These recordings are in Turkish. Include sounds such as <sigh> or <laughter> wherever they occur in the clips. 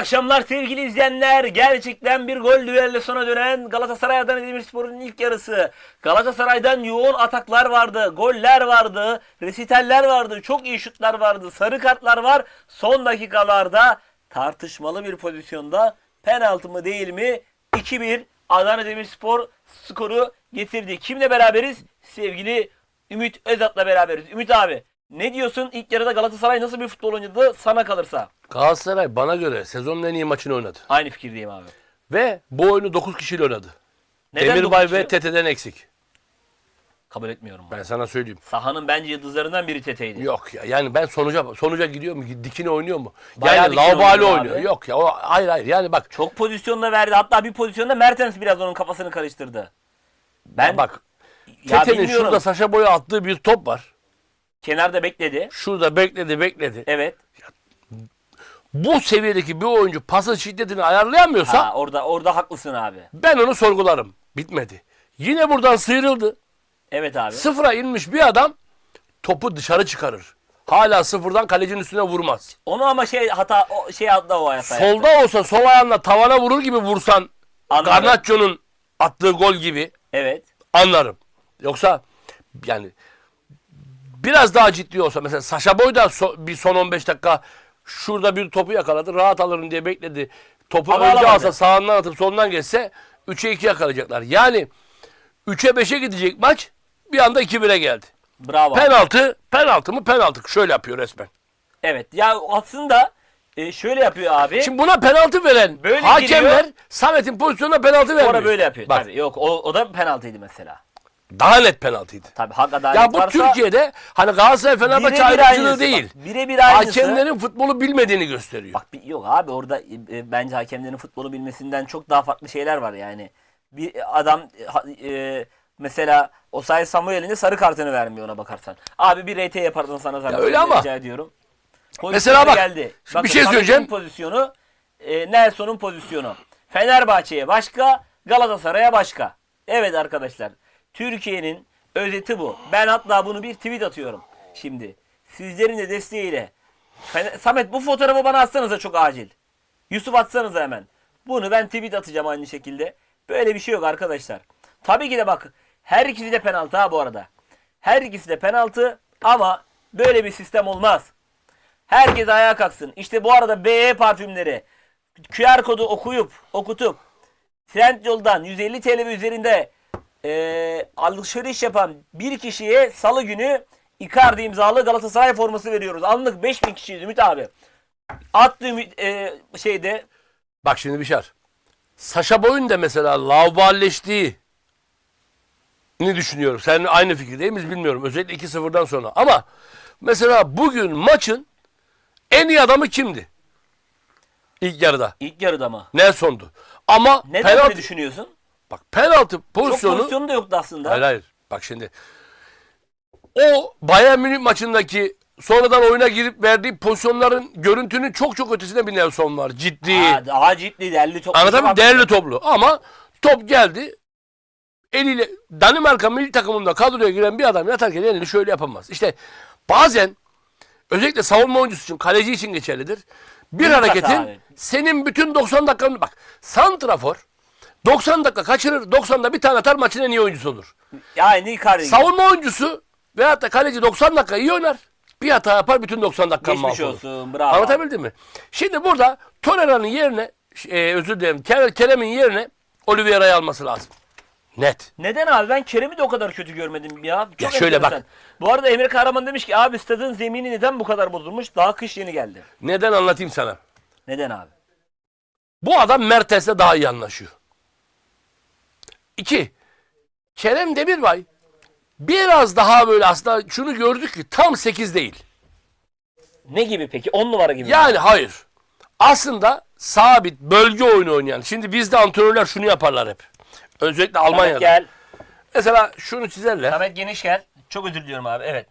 Akşamlar sevgili izleyenler. Gerçekten bir gol düello sona dönen Galatasaray Adana Demirspor'un ilk yarısı. Galatasaray'dan yoğun ataklar vardı, goller vardı, resiteller vardı, çok iyi şutlar vardı, sarı kartlar var. Son dakikalarda tartışmalı bir pozisyonda penaltı mı değil mi? 2-1 Adana Demirspor skoru getirdi. Kimle beraberiz? Sevgili Ümit Özat'la beraberiz. Ümit abi ne diyorsun? İlk yarıda Galatasaray nasıl bir futbol oynadı sana kalırsa? Galatasaray bana göre sezonun en iyi maçını oynadı. Aynı fikirdeyim abi. Ve bu oyunu 9 kişiyle oynadı. Neden Demirbay dokuz ve kişi? Tete'den eksik. Kabul etmiyorum. Ben. Ben sana söyleyeyim. Sahanın bence yıldızlarından biri Tete'ydi. Yok ya yani ben sonuca sonuca gidiyor mu? Dikine oynuyor mu? Bayağı yani dikine laubali oynuyor oynuyor. abi. Yok ya o hayır hayır yani bak Çok pozisyonda verdi. Hatta bir pozisyonda Mertens biraz onun kafasını karıştırdı. Ben bak ya Tete'nin bilmiyorum. şurada Saşa Boy'a attığı bir top var. kenarda bekledi. Şurada bekledi bekledi. Evet. Bu seviyedeki bir oyuncu pasın şiddetini ayarlayamıyorsa Ha, orada orada haklısın abi. ben onu sorgularım. Bitmedi. Yine buradan sıyrıldı. Evet abi. Sıfıra inmiş bir adam topu dışarı çıkarır. Hala sıfırdan kalecinin üstüne vurmaz. Onu ama şey hata o şey adlı o hata. yaptı. Solda olsa sol ayağınla tavana vurur gibi vursan Anladım. Garnaccio'nun attığı gol gibi Evet. anlarım. Yoksa yani biraz daha ciddi olsa mesela Saşa Boy da so- bir son 15 dakika şurada bir topu yakaladı. Rahat alırım diye bekledi. Topu Ama önce alamadı. alsa sağından atıp solundan geçse 3'e 2 yakalayacaklar. Yani 3'e 5'e gidecek maç bir anda 2-1'e geldi. Bravo. Penaltı, penaltı mı penaltı. Şöyle yapıyor resmen. evet. Ya aslında e, şöyle yapıyor abi. Şimdi buna penaltı veren Böyle hakemler giriyor. Samet'in pozisyonuna penaltı vermiyor. Sonra böyle yapıyor. Bak Tabii. Yok o, o da penaltıydı mesela. Daha net penaltıydı. Tabii hak adalet Ya bu varsa Türkiye'de hani Galatasaray Fenerbahçe birebir ayrımcılığı aynısı. değil. Bak, Birebir aynısı. Hakemlerin futbolu bilmediğini gösteriyor. Bak bir- yok abi orada e, bence hakemlerin futbolu bilmesinden çok daha farklı şeyler var yani. Bir adam e, ha- e, mesela Osay Samuel'in de sarı kartını vermiyor ona bakarsan. Abi bir RT yapardın sana zaten. öyle ama. Rica ediyorum. Mesela bak, geldi. bir şey Samet'in söyleyeceğim. pozisyonu e, Nelson'un pozisyonu. Fenerbahçe'ye başka, Galatasaray'a başka. Evet arkadaşlar. Türkiye'nin özeti bu. Ben hatta bunu bir tweet atıyorum. Şimdi sizlerin de desteğiyle Samet bu fotoğrafı bana atsanıza çok acil. Yusuf atsanıza hemen. Bunu ben tweet atacağım aynı şekilde. Böyle bir şey yok arkadaşlar. Tabii ki de bak her ikisi de penaltı ha bu arada. Her ikisi de penaltı ama böyle bir sistem olmaz. Herkes ayağa kalksın. İşte bu arada BE parfümleri QR kodu okuyup okutup Trendyol'dan 150 TL üzerinde eee alışveriş yapan bir kişiye salı günü Icardi imzalı Galatasaray forması veriyoruz. Anlık 5000 kişiyiz Ümit abi. Attı Ümit eee, şeyde Bak şimdi Bişar. Saşa Boy'un da mesela lauballeştiği ni düşünüyorum. Sen aynı fikirdeyiz bilmiyorum. Özellikle 2-0'dan sonra. Ama mesela bugün maçın en iyi adamı kimdi? İlk yarıda. ilk yarıda mı? Nelson'du. Ama Neden penaltı, düşünüyorsun? Bak penaltı Çok pozisyonu pozisyonu da yoktu aslında. Hayır hayır. Bak şimdi. O Bayern Münih maçındaki sonradan oyuna girip verdiği pozisyonların görüntünün çok çok ötesinde bir Nelson var. Ciddi. Ha, daha ciddi değerli top. Anladın mı? Değerli toplu. Ama top geldi. Eliyle Danimarka milli takımında kadroya giren bir adam yatarken elini şöyle yapamaz. İşte bazen özellikle savunma oyuncusu için, kaleci için geçerlidir. Bir hata hareketin abi. senin bütün 90 dakikanı bak. Santrafor 90 dakika kaçırır, 90'da bir tane atar maçın en iyi oyuncusu olur. Yani Icardi. gibi. Savunma oyuncusu veyahut da kaleci 90 dakika iyi oynar. Bir hata yapar bütün 90 dakika Geçmiş mahvolur. olsun. Bravo. Anlatabildim mi? Şimdi burada Torreira'nın yerine e, özür dilerim Ker- Kerem'in yerine Oliveira'yı alması lazım. Net. Neden abi ben Kerem'i de o kadar kötü görmedim ya. Çok Ya şöyle enteresan. bak. Bu arada Emre Kahraman demiş ki abi stadın zemini neden bu kadar bozulmuş? Daha kış yeni geldi. Neden anlatayım sana? Neden abi? Bu adam Mertens'le daha iyi anlaşıyor. İki, Kerem Demirbay biraz daha böyle aslında şunu gördük ki tam 8 değil. Ne gibi peki? 10 numara gibi. mi? Yani hayır. Aslında sabit bölge oyunu oynayan. Şimdi bizde antrenörler şunu yaparlar hep. Özellikle Samet Almanya'da. gel. Mesela şunu çizerler. Samet geniş gel. Çok özür diliyorum abi. Evet.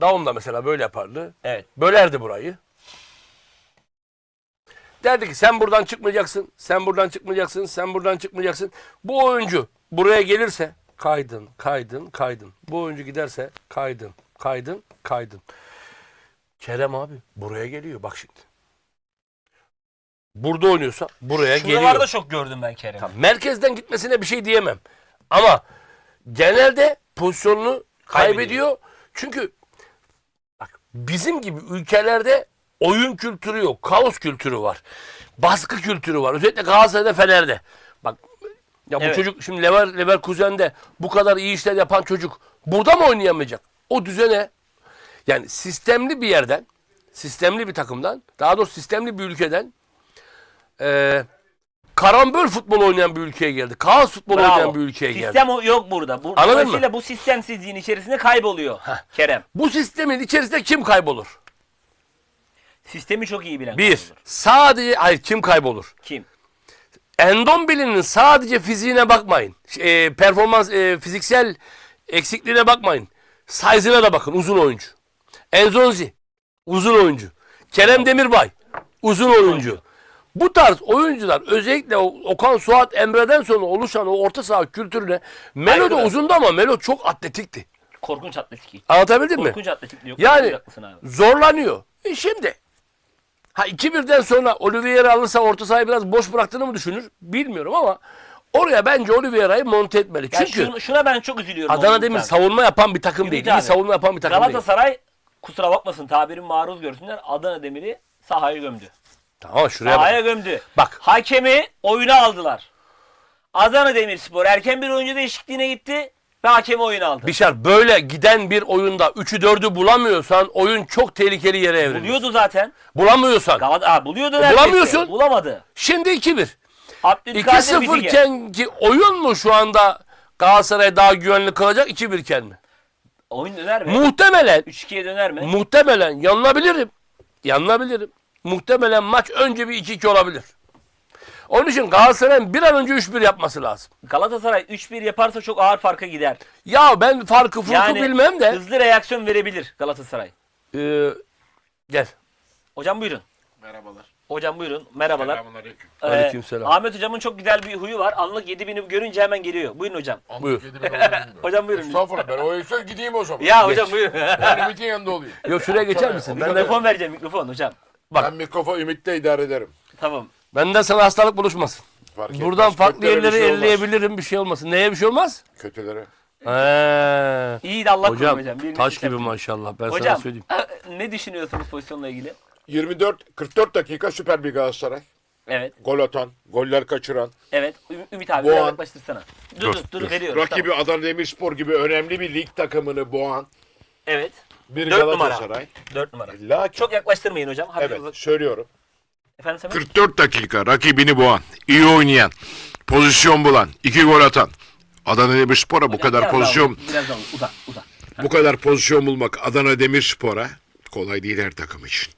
Daum da mesela böyle yapardı. Evet. Bölerdi burayı. Derdi ki sen buradan çıkmayacaksın, sen buradan çıkmayacaksın, sen buradan çıkmayacaksın. Bu oyuncu buraya gelirse kaydın, kaydın, kaydın. Bu oyuncu giderse kaydın, kaydın, kaydın. Kerem abi buraya geliyor bak şimdi. burada oynuyorsa buraya geliyor. Şuralarda çok gördüm ben Kerem'i. Merkezden gitmesine bir şey diyemem. Ama genelde pozisyonunu kaybediyor. Kaybediyor. Çünkü bak bizim gibi ülkelerde oyun kültürü yok. Kaos kültürü var. Baskı kültürü var. Özellikle Galatasaray'da Fener'de. Ya bu Evet. çocuk şimdi Lever Leverkusen'de bu kadar iyi işler yapan çocuk burada mı oynayamayacak? O düzene yani sistemli bir yerden, sistemli bir takımdan, daha doğrusu sistemli bir ülkeden eee karambol futbol oynayan bir ülkeye geldi. Kaos futbol Bravo. oynayan bir ülkeye geldi. Sistem o- yok burada. Bu, Anladın mı? dolayısıyla bu sistemsizliğin içerisinde kayboluyor Kerem. Bu sistemin içerisinde kim kaybolur? Sistemi çok iyi bilen. Bir, kaybolur. sadece hayır kim kaybolur? Kim? Endombili'nin sadece fiziğine bakmayın. E, performans, e, fiziksel eksikliğine bakmayın. Size'ına da bakın uzun oyuncu. Enzonzi uzun oyuncu. Kerem Demirbay uzun oyuncu. Bu tarz oyuncular özellikle Okan Suat Emre'den sonra oluşan o orta saha kültürüne Melo da uzundu ama Melo çok atletikti. Korkunç atletik. Anlatabildim mi? Korkunç atletik diyor. Yani zorlanıyor. E şimdi ha 2-1'den sonra Oliveira alırsa orta sahayı biraz boş bıraktığını mı düşünür? Bilmiyorum ama oraya bence Oliveira'yı monte etmeli. Yani Çünkü şunu- şuna ben çok üzülüyorum. Adana Demir savunma yapan bir takım Ümit değil. İyi savunma yapan bir takım değil. Galatasaray kusura bakmasın tabirin maruz görsünler Adana Demir'i sahaya gömdü. Tamam şuraya Sahaya bak. gömdü. Bak. Hakemi oyuna aldılar. Adana Demirspor erken bir oyuncu değişikliğine gitti ve hakemi oyuna aldı. Bişar böyle giden bir oyunda 3'ü 4'ü bulamıyorsan oyun çok tehlikeli yere evrilir. Buluyordu zaten. Bulamıyorsan. Galat Aa, buluyordu neredeyse. Bulamıyorsun. Bulamadı. Şimdi 2-1. Abdülkadir 2-0 Bitige. iken ki oyun mu şu anda Galatasaray daha güvenli kalacak 2-1 iken mi? Oyun döner mi? Muhtemelen 3-2'ye döner mi? Muhtemelen yanılabilirim. Yanılabilirim. Muhtemelen maç önce bir 2-2 olabilir. Onun için Galatasaray'ın bir an önce 3-1 yapması lazım. Galatasaray 3-1 yaparsa çok ağır farka gider. Ya ben farkı furku Yani bilmem de. hızlı reaksiyon verebilir Galatasaray. Ee, gel. Hocam buyurun. Merhabalar. Hocam buyurun. Merhabalar. Selamünaleyküm. Ee, Aleykümselam. Ahmet hocamın çok güzel bir huyu var. Anlık 7000'i görünce hemen geliyor. Buyurun hocam. Buyur. <laughs> Hocam buyurun. Estağfurullah ben o yüzden gideyim o zaman. Ya hocam buyurun. <laughs> Ben Ümit'in yanında olayım. Yok şuraya geçer misin? Ben, de, mikrofon vereceğim mikrofon hocam. Bak. Ben mikrofon Ümit'le idare ederim. Tamam. Benden sana hastalık buluşmasın. Fark Buradan farklı Kötülere bir yerleri şey olmaz. elleyebilirim bir şey olmasın. Neye bir şey olmaz? Kötülere. Ee, İyi de Allah korusun hocam, hocam. Taş seçer. gibi maşallah ben sana Hocam söyleyeyim. ne düşünüyorsunuz pozisyonla ilgili? 24 44 dakika süper bir Galatasaray. Evet. Gol atan, goller kaçıran. Evet. Ü- Ümit abi biraz an- yaklaştırsana. Dur dur dur, veriyorum. Rakibi Tamam. Adana Demirspor gibi önemli bir lig takımını boğan Evet. bir Dört numara. Galatasaray. 4 numara. Lakin Çok yaklaştırmayın hocam. Hafif evet uzak- söylüyorum. Efendim Samet? 44 dakika rakibini boğan, iyi oynayan, pozisyon bulan, iki gol atan. Adana Demirspor'a bu Hocam, kadar biraz daha pozisyon uzak, Biraz daha uzak uzak. Bu kadar pozisyon bulmak Adana Demirspor'a kolay değil her takım için.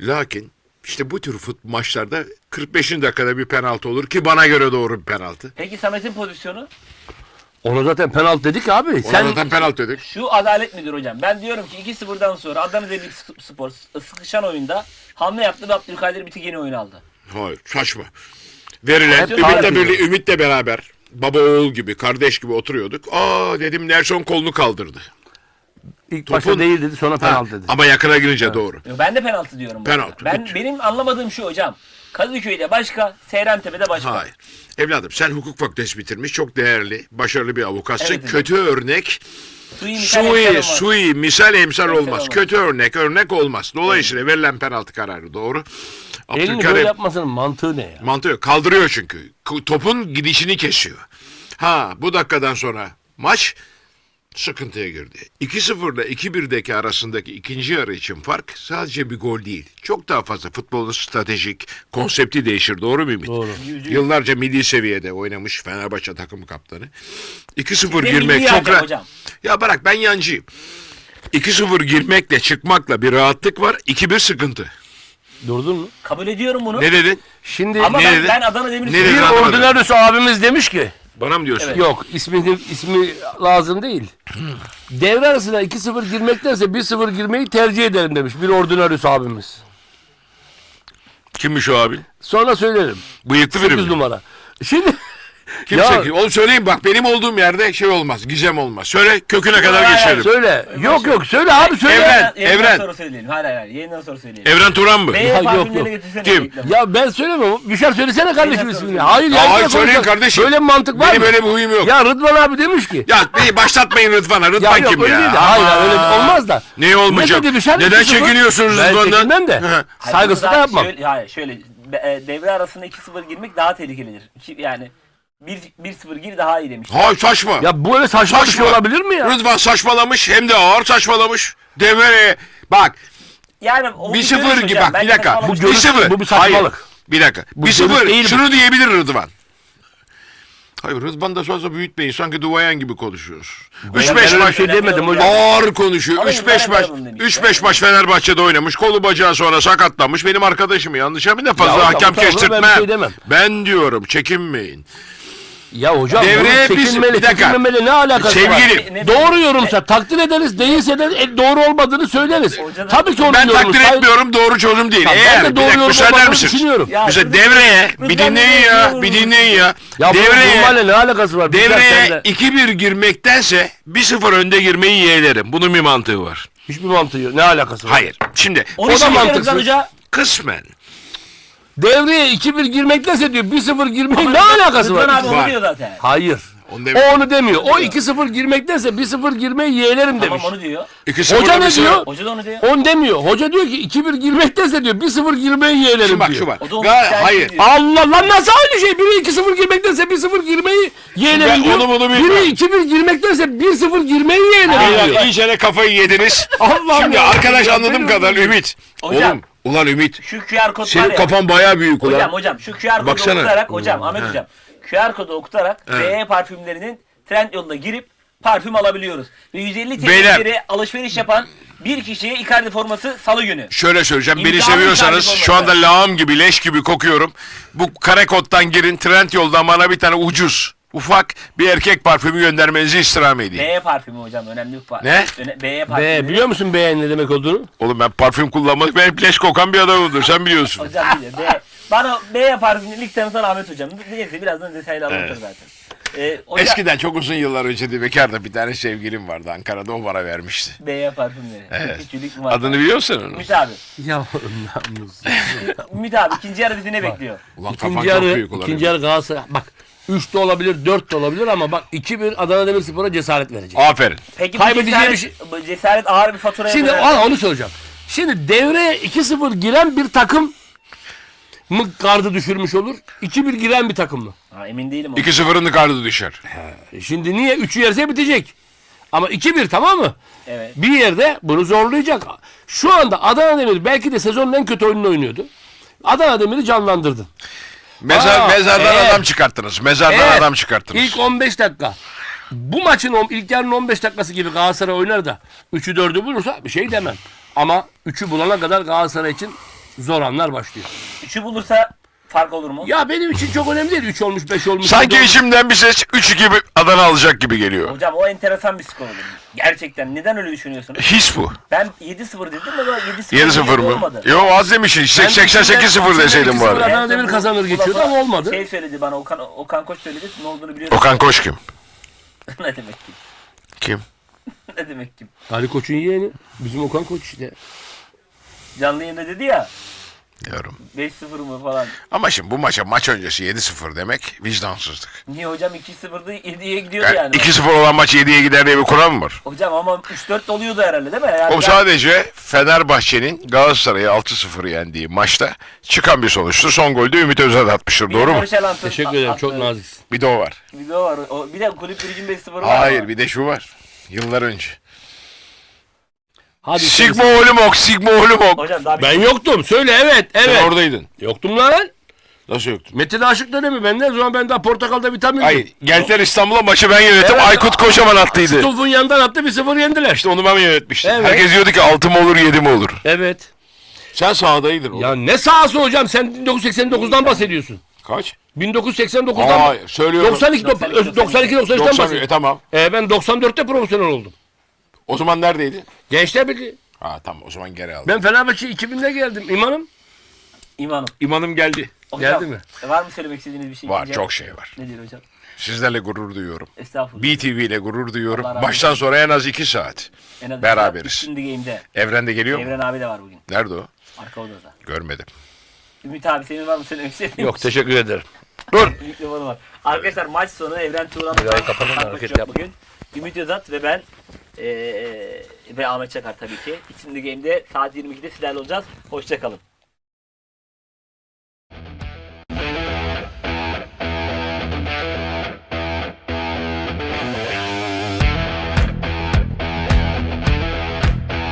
Lakin işte bu tür fut maçlarda 45. dakikada bir penaltı olur ki bana göre doğru bir penaltı. Peki Samet'in pozisyonu? Ona zaten penaltı dedik abi. Ona Sen zaten penaltı dedik. Şu adalet midir hocam? Ben diyorum ki 2-0'dan sonra Adana Demirspor sıkışan oyunda hamle yaptı ve Abdülkadir Bitigeni oyunu aldı. Hayır saçma. Verilen Hep Ümit'le birlikte Ümit'le beraber baba oğul gibi kardeş gibi oturuyorduk. Aa dedim Nelson kolunu kaldırdı. ilk başta Topun- değil dedi sonra penaltı dedi. ama yakına girince doğru. Yo, Ben de penaltı diyorum. Penaltı. Ben benim anlamadığım şu hocam. Kadıköy'de başka, Seyrantepe'de başka. Hayır. Evladım sen hukuk fakültesi bitirmiş çok değerli, başarılı bir avukatsın. Evet. Kötü örnek Sui misal emsal Sui, sui, misal emsal olmaz. olmaz. Kötü örnek, örnek olmaz. Dolayısıyla verilen penaltı kararı doğru. Elini böyle Abdülkarim yapmasının mantığı ne ya? mantığı yok. kaldırıyor çünkü. K- Topun gidişini kesiyor. Ha bu dakikadan sonra maç sıkıntıya girdi. 2-0 ile 2-1'deki arasındaki ikinci yarı için fark sadece bir gol değil. Çok daha fazla futbolun stratejik konsepti değişir. Doğru mu Ümit? Doğru. Yıllarca milli seviyede oynamış Fenerbahçe takımı kaptanı. 2-0 Bir de girmek çok rahat. Ya bırak ben yancıyım. 2-0 girmekle çıkmakla bir rahatlık var. 2-1 sıkıntı. Durdun mu? Kabul ediyorum bunu. Ne dedin? Şimdi Ama Ne ben, dedi? ben Adana Ne Demirspor'u bir ordinarius abimiz demiş ki Bana mı diyorsun? Evet. yok ismi ismi lazım değil. Devre arasına 2-0 girmektense 1-0 girmeyi tercih ederim demiş bir ordinarius abimiz. Kimmiş o abi? Sonra söylerim. Bıyıklı biri 8 mi? numara. Şimdi Kimse Ya- ki. Oğlum söyleyeyim bak benim olduğum yerde şey olmaz. Gizem olmaz. Söyle köküne kadar hayır, geçerim. Söyle. Yok yok söyle abi söyle. Evren, Yayından Evren. sonra söyleyelim. Hayır hayır hayır. Yayından sonra söyleyelim. Evren Turan mı? B Ya, yok, yok. getirsene. Kim? reklamı. Ya ben söylemiyorum. Bir şey söylesene kardeşim sonra ismini. Hayır Ya hayır, söyleyin kardeşim. Böyle bir mantık var Benim mı? öyle bir huyum yok. Ya Rıdvan abi demiş ki. Ya beni başlatmayın Rıdvan'a. Ya Rıdvan yok kim öyle ya? değil de. Hayır öyle olmaz da. Ne olmayacak? Ne dedi düşer? Neden İki sıfır? çekiniyorsunuz Ben Rıdvan'dan? çekinmem de. Hı. Hayır, Saygısız burada da yapmam. Şöyle, hayır şöyle be- e, devre arasında 2-0 girmek daha tehlikelidir. Yani 1-0 gir daha iyi demiş. Hayır saçma. Ya böyle saçma bir şey Saçma. olabilir mi ya? Rıdvan saçmalamış hem de ağır saçmalamış. Devre bak Yani o bir görüş sıfır hocam. gibi bak Ben bir dakika. saçmalamış Bir görüş- sıfır. bu bir saçmalık. Hayır, bir dakika. Bu bir görüş sıfır. değil bu. Şunu diyebilir Rıdvan. Hayır Rıdvan da fazla büyütmeyin. Sanki duvayen gibi konuşuyor. Ben 3-5 öyle bir maç. şey demedim hocam. Ağır konuşuyor. Ama 3-5 İbrahim maç. Erdoğan demiş 3-5 maç Fenerbahçe'de oynamış. Kolu bacağı sonra sakatlanmış. Benim arkadaşım yanlış ama ne fazla hocam, hakem tamam, ben bir kestirtmem. şey demem. Ben diyorum çekinmeyin. Ya hocam Devreye bunun bir- çekinmeli, bir dakika. çekinmemeli ne alakası var? Sevgilim. Ne- Doğru yorumsa takdir ederiz, değilse de e, doğru olmadığını söyleriz. Hoca da- Tabii ki onun Ben yorumu. takdir Say- etmiyorum doğru çözüm değil. Tamam, ben Eğer de bir doğru dakika yorum müsaade olmadığını misiniz? düşünüyorum. Ya Mesela Rıdvan- devreye bir dinleyin ne ya diyor? bir dinleyin ya. Ya bu devreye normalle ne alakası var? Bizler devreye sende. 2-1 girmektense 1-0 önde girmeyi yeğlerim. Bunun bir mantığı var. Hiçbir mantığı yok. Ne alakası var? Hayır. Şimdi Onu O da mantıksız. Hoca. kısmen Devreye 2-1 girmektense diyor 1-0 girmeyin ne alakası Rıdvan var? abi onu Var. diyor zaten. Hayır. Onu O onu demiyor. O 2-0 girmektense 1-0 girmeyi yeğlerim Tamam demiş. onu diyor. 2-0'da Hoca ne bir sıfır- diyor? Hoca da onu diyor. On demiyor. Hoca diyor ki 2-1 girmektense diyor 1-0 girmeyi yeğlerim Şu bak diyor. şu bak. O da onu Ga- işaret hayır. ediyor. Allah lan nasıl aynı şey? Biri 2-0 girmektense 1-0 girmeyi yeğlerim Ben diyor. onu bunu Biri bilmem. 2-1 girmektense 1-0 girmeyi yeğlerim Beyler diyor. iyice de kafayı yediniz. <laughs> Allah'ım Şimdi ya. arkadaş anladığım kadar Ümit. Hocam. Oğlum ulan Ümit. Şu QR kod Senin var ya. kafan bayağı büyük ulan. Hocam hocam şu QR kodu Baksana. okutarak hocam Ahmet He. hocam QR kodu okutarak BE parfümlerinin trend yoluna girip parfüm alabiliyoruz. Ve 150 Beyler. TL'leri alışveriş yapan bir kişiye Icardi forması salı günü. Şöyle söyleyeceğim. Beni İmzalı seviyorsanız şarkı şu anda lağım gibi leş gibi kokuyorum. Bu kare koddan girin. Trend yoldan bana bir tane ucuz ufak bir erkek parfümü göndermenizi istirham edeyim. BE parfümü hocam önemli bir parfüm. Ne? Öne, BE parfümü. Be, biliyor musun beğen ne demek olduğunu? Oğlum ben parfüm kullanmak ben leş kokan bir adamımdır. Sen biliyorsun. Hocam biliyor. BE. Bana BE parfümünü ilk tanıtan Ahmet hocam. Neyse birazdan detaylı anlatır zaten. Ee, hocam, Eskiden çok uzun yıllar önce de bekarda bir tane sevgilim vardı Ankara'da o bana vermişti. BE parfümleri. Evet. Adını biliyorsun onu. Ümit abi. Ya <laughs> Ümit abi ikinci yarı bizi ne bekliyor? Ulan kafan ikinci çok yarı, büyük ulan. ikinci yarı Galatasaray. Bak 3 de olabilir 4 de olabilir ama bak 2-1 Adana Demirspor'a cesaret verecek. Aferin. Peki bu Kaybedeceği cesaret, bir şey- bu cesaret ağır bir faturaya Şimdi aa, onu söyleyeceğim. Şimdi devreye 2-0 giren bir takım mı gardı düşürmüş olur? 2-1 giren bir takım mı? Ha, emin değilim. o. 2-0'ın kardı düşer. E Şimdi niye? 3'ü yerse bitecek. Ama 2-1 tamam mı? Evet. Bir yerde bunu zorlayacak. Şu anda Adana Demir belki de sezonun en kötü oyununu oynuyordu. Adana Demir'i canlandırdın. Mezar, Aa, mezardan eğer- adam çıkarttınız. Mezardan Eğer adam çıkarttınız. İlk 15 dakika. Bu maçın on- ilk yarının 15 dakikası gibi Galatasaray oynar da 3'ü 4'ü bulursa bir şey demem. Ama 3'ü bulana kadar Galatasaray için zor anlar başlıyor. Üçü bulursa fark olur mu? Ya benim için çok önemli değil. 3 olmuş 5 olmuş. Sanki olmuş. içimden bir ses 3-2 Adana alacak gibi geliyor. Hocam o enteresan bir skor olur. Gerçekten neden öyle düşünüyorsunuz? His bu. Ben 7-0 dedim ama 7-0, 7-0 mı? olmadı. Yo az demişsin. 88-0 deseydin bu arada. Adana Demir kazanır geçiyordu ama olmadı. Şey söyledi bana Okan, Okan Koç söyledi ne olduğunu biliyorsun. Okan Koç kim? <laughs> ne demek ki? Kim? <laughs> Ne demek ki? Ali Koç'un yeğeni. Bizim Okan Koç işte. Canlı yayında dedi ya Diyorum. 5-0 mı falan. Ama şimdi bu maça maç öncesi 7-0 demek vicdansızlık. Niye hocam 2-0'da 7'ye gidiyordu Yani yani. 2-0 olan maç 7'ye gider diye bir kural mı var? Hocam ama 3-4 de oluyordu herhalde değil mi? Yani O ben- sadece Fenerbahçe'nin Galatasaray'ı 6-0 yendiği maçta çıkan bir sonuçtu. Son golde Ümit Özdağ atmıştır. Bir Doğru mu? Teşekkür ederim. Çok naziksin. Bir de o var. Video var. O, bir de kulüp biricin 5-0 var. Hayır ama. bir de şu var. Yıllar önce. Hadi Sigma Olumok, Sigma Olumok. Hocam daha bir Ben yoktum. Söyle evet. Sen Evet. oradaydın. Yoktum lan. Nasıl yoktun? Metin Aşık dönemi benden. O zaman ben daha portakalda vitamin. Hayır. Geldiler İstanbul'a maçı ben yönettim. Evet. Aykut Kocaman attıydı. Tufun yandan attı bir sıfır yendiler. İşte onu ben yönetmiştim. Evet. Herkes diyordu ki 6 mı olur 7 mi olur? Evet. Sen sahadaydın. Ya ne sahası hocam sen 1989'dan bahsediyorsun. Kaç? 1989'dan Hayır söylüyorum. 92 92 92 93'ten 90, e, bahsediyorum. tamam. E, ben 94'te profesyonel oldum. O zaman neredeydi? Gençler Birliği. Ha tamam o zaman geri aldım. Ben Fenerbahçe 2000'de geldim imanım. imanım. İmanım geldi. Hocam, Geldi mi? Var mı söylemek istediğiniz bir şey? Var İkinci- çok şey var. Nedir hocam? Sizlerle gurur duyuyorum. Estağfurullah. BTV ile gurur duyuyorum. Allah razı Baştan sonra en az iki saat. En azından beraberiz. Şimdi game'de. Evrende geliyor mu? Evren abi de var bugün. Nerede o? Arka odada. Görmedim. Ümit abi senin var mı söylemek istediğin? Yok teşekkür ederim. Dur. <laughs> Mikrofonu var. Arkadaşlar maç sonu Evren Turan'ın Burayı kapatalım, hareket yapma. bugün. Ümit Özat ve ben eee ve Ahmet Çakar tabii ki. İsimli Game'de saat 22'de sizlerle olacağız. Hoşçakalın.